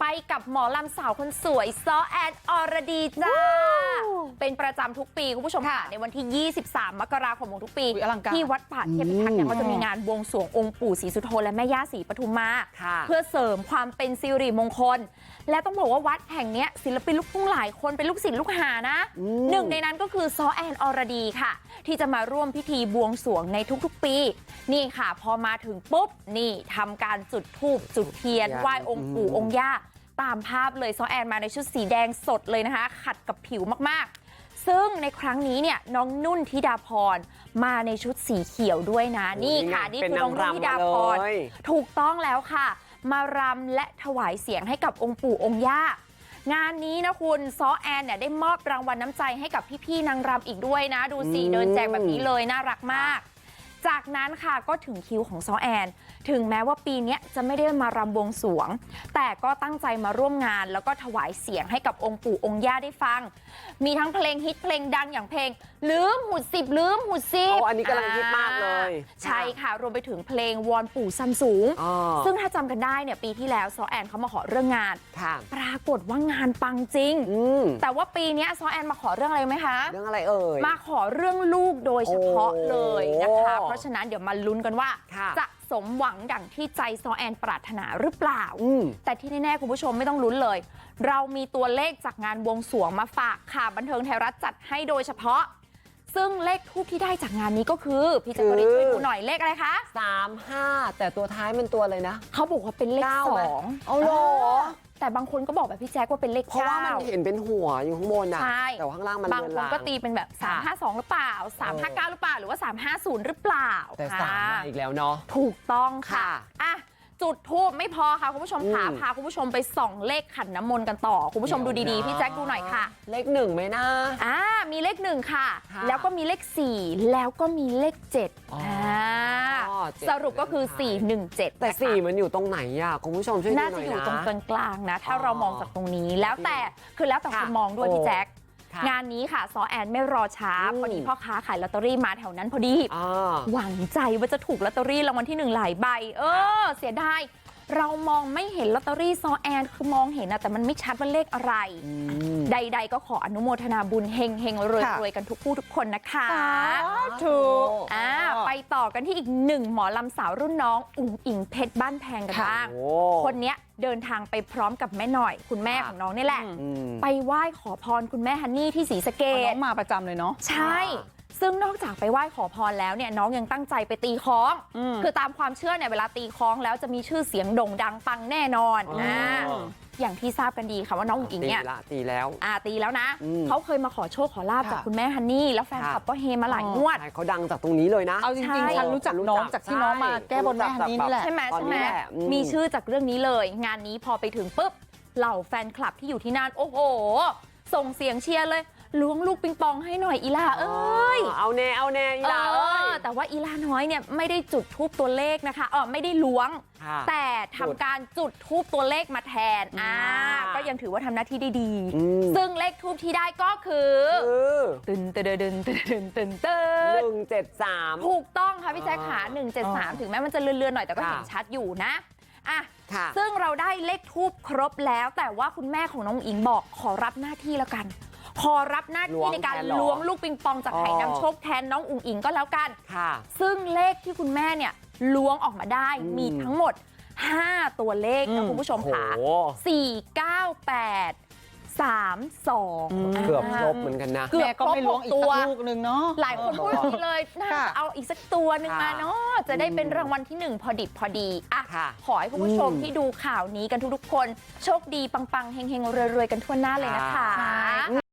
ไปกับหมอลำสาวคนสวยซ้อแอนอรดีจ้า เป็นประจำทุกปี คุณผู้ชมค่ะ ในวันที่ 23 มกราคมของทุกปีอุ๊ยอลังการที่วัดป่าเทพิทักษ์เนี่ยเขาจะมีงานบวงสรวงองค์ปู่ศรีสุโธและแม่ย่าศรีปทุมมาค่ะเพื่อเสริมความเป็นสิริมงคล และต้องบอกว่าวัดแห่งเนี้ยศิลปินลูกทุ่งหลายคนเป็นลูกศิษย์ลูกหานะอืมหนึ่งในนั้นก็คือซอแอนอรดีค่ะ ที่จะมาร่วมพิธีบวงสรวงในทุกๆ ปี นี่ค่ะ พอมาถึงปุ๊บนี่ทำการจุดธูปจุดเทียนไหว้องค์ปู่องค์ย่าตามภาพเลยซอแอนมาในชุดสีแดงสดเลยนะคะ ขัดกับผิวมากๆ ซึ่งในครั้งนี้เนี่ยน้องนุ่นธิดาพรมาในชุดสีเขียวด้วยนะ นี่ค่ะนี่เป็นคือน้องนุ่นนางรำธิดาพรมาเลยถูกต้องแล้วค่ะ มารำและถวายเสียงให้กับองค์ปู่องค์ย่างานนี้นะคุณซอแอนเนี่ยได้มอบรางวัลน้ำใจให้กับพี่ๆนางรำอีกด้วยนะ ดูสิอืมเดินแจกแบบนี้เลยน่ารักมาก จากนั้นค่ะก็ถึงคิวของซอแอนถึงแม้ว่าปีเนี้ยจะไม่ได้มารำบวงสรวงแต่ก็ตั้งใจมาร่วมงานแล้วก็ถวายเสียงให้กับองค์ปู่องค์ย่าได้ฟัง มีทั้งเพลงฮิตเพลงดังอย่างเพลง ลืมหุดสิบลืมหุดสิบโอ้อันนี้กำลังฮิตมากเลยอ่าใช่ค่ะรวมไปถึงเพลงวอนปู่ซัมสูงอ๋อซึ่งถ้าจำกันได้เนี่ยปีที่แล้วซอแอนเขามาขอเรื่องงานค่ะปรากฏว่างานปังจริงอืมแต่ว่าปีเนี้ยซอแอนมาขอเรื่องอะไรรู้ไหมคะ เรื่องอะไรเอ่ยมาขอเรื่องลูกโดยเฉพาะเลยนะคะโอ้เพราะฉะนั้นเดี๋ยวมาลุ้นกันว่าค่ะจะสมหวังดั่งที่ใจซอแอนปรารถนาหรือเปล่าอืมแต่ที่แน่ๆคุณผู้ชมไม่ต้องลุ้นเลย เรามีตัวเลขจากงานบวงสรวงมาฝากค่ะบันเทิงไทยรัฐจัดให้โดยเฉพาะ ซึ่งเลขทูปที่ได้จากงานนี้ก็คือ พี่แจักรีนคือช่วยดูหน่อยเลขอะไรคะสามห้าแต่ตัวท้ายมันตัวอะไรนะเขาบอกว่าเป็นเลขเก้าสไหมองเอาเหรอ แต่บางคนก็บอกแบบพี่แจ๊คว่าเป็นเลขเพราะว่ามันเก้าเห็นเป็นหัวอยู่ข้างบนอะใช่แต่ว่าข้างล่างมันบางเลือนคนลางก็ตีเป็นแบบค่ะ352 หรือเปล่า 359 หรือเปล่าหรือว่า 350 หรือเปล่าแต่สามค่ะมาอีกแล้วเนาะถูกต้องค่ะค่ะอะจุดทูบไม่พอค่ะคุณผู้ชมค่ะอืมพาคุณผู้ชมไปส่องเลขขันน้ำมนต์กันต่อ คุณผู้ชมดูดีๆ พี่แจ๊คดูหน่อยค่ะ เลขหนึ่งไหมนะอ่ามีเลขหนึ่งค่ะค่ะแล้วก็มีเลข4แล้วก็มีเลข7อ๋ออ่าอ๋อเจ็ด สรุปก็คือ 417แต่นะคะสี่มันอยู่ตรงไหนอะคุณผู้ชมช่วยดูหน่น่าอยนะจะอยู่ตรงกลางๆนะ ถ้าอ๋อเรามองจากตรงนี้แล้วแต่คือแล้วแต่ค่ะคุณมองด้วยโอ้พี่แจ๊คค่ะงานนี้ค่ะซอแอนไม่รอช้าอืมพอดีพ่อค้าขายลอตเตอรี่มาแถวนั้นพอดีอ่าหวังใจว่าจะถูกลอตเตอรี่รางวัลที่หนึ่งหลายใบ เออ เสียดาย เรามองไม่เห็นลอตเตอรี่ซอแอนคือมองเห็นนะแต่มันไม่ชัดว่าเลขอะไรอืมใด ๆ ก็ขออนุโมทนาบุญเฮงเฮงรวยค่ะรวยกันทุกผู้ทุกคนนะคะถูกอ่าไปต่อกันที่อีกหนึ่งหมอลำสาวรุ่นน้องอุ๋งอิงเพชรบ้านแพงกันค่ะบ้างโอ้คนเนี้ยเดินทางไปพร้อมกับแม่หน่อย คุณแม่ค่ะของน้องนี่แหละอืมอืมไปไหว้ขอพรคุณแม่ฮันนี่ที่ศรีสะเกน้ดองมาประจำเลยเนาะใช่ ซึ่งนอกจากไปไหว้ขอพรแล้วเนี่ยน้องยังตั้งใจไปตีคล้องอืมคือตามความเชื่อเนี่ยเวลาตีคล้องแล้วจะมีชื่อเสียงโด่งดังปังแน่นอนอ๋อนะอย่างที่ทราบกันดีค่ะว่าน้องอุ๋งอิงตีเนี่ยละตีแล้วอาตีแล้วนะอืมเขาเคยมาขอโชคขอลาบค่ะจากคุณแม่ฮันนี่แล้วแฟนคลับค่ะก็เฮมาหลายอ๋องวดใช่เขาดังจากตรงนี้เลยนะเอาจใช่ริงๆฉันรู้จักน้องจากที่น้องมาแก้บนแม่ฮันนี่นี่แหละใช่ไหมตอนใช่ไหมนี้แหละอืมมีชื่อจากเรื่องนี้เลย งานนี้พอไปถึงปุ๊บเหล่าแฟนคลับที่อยู่ที่นั่นโอ้โห ส่งเสียงเชียร์เลย ล้วงลูกปิงปองให้หน่อยอีลาเอ้ยเอาแน่เอาแน่อีหลาเอ้ยอแต่ว่าอีลาน้อยเนี่ยไม่ได้จุดทูปตัวเลขนะคะเออไม่ได้ล้วงค่ะแต่ทำการจุดทูปตัวเลขมาแทนอ่าอ่าก็ยังถือว่าทำหน้าที่ได้ดีอืมซึ่งเลขทูปที่ได้ก็คือคือตึนตึนตึนตึนตึนตึนตึหนนึ่งเจ็ดสามถูกต้องค่ะพี่แจ๊คขาอ๋อหนึ่งเจ็ดสามถึงแม้มันจะเลื่อนๆหน่อยแต่ก็ค่ะเห็นชัดอยู่นะอะค่ะซึ่งเราได้เลขทูปครบแล้ว แต่ว่าคุณแม่ของน้องอิงบอกขอรับหน้าที่แล้วกัน ขอรับหน้าล้วที่งในการแทนเหรอล้วงลูกปิงปองจากไหอ๋อนำโชคแทนน้องอุ๋งอิงก็แล้วกันค่ะซึ่งเลขที่คุณแม่เนี่ยล้วงออกมาได้อืมมีทั้งหมด5ตัวเลขอืนะมคุณผู้ชมโอ้โหค่ะ4 9 8 3 2 เกือบครบเหมือนกันนะเกือบแม่ก็ไม่ล้วงอีกครบหกตัวสักลูกนึงเนาะหลายคนพูดอย่างนี้เลยน่าค่ะจะเอาอีกสักตัวหนึ่งค่ะมาเนาะจะได้เป็นรางวัลที่หนึ่งพอดิบพอดีอะค่ะขอให้คุณผู้ชมอืมที่ดูข่าวนี้กันทุกๆคน โชคดีปังๆเฮงๆรวยๆกันทั่วหน้าเลยนะคะค่ะ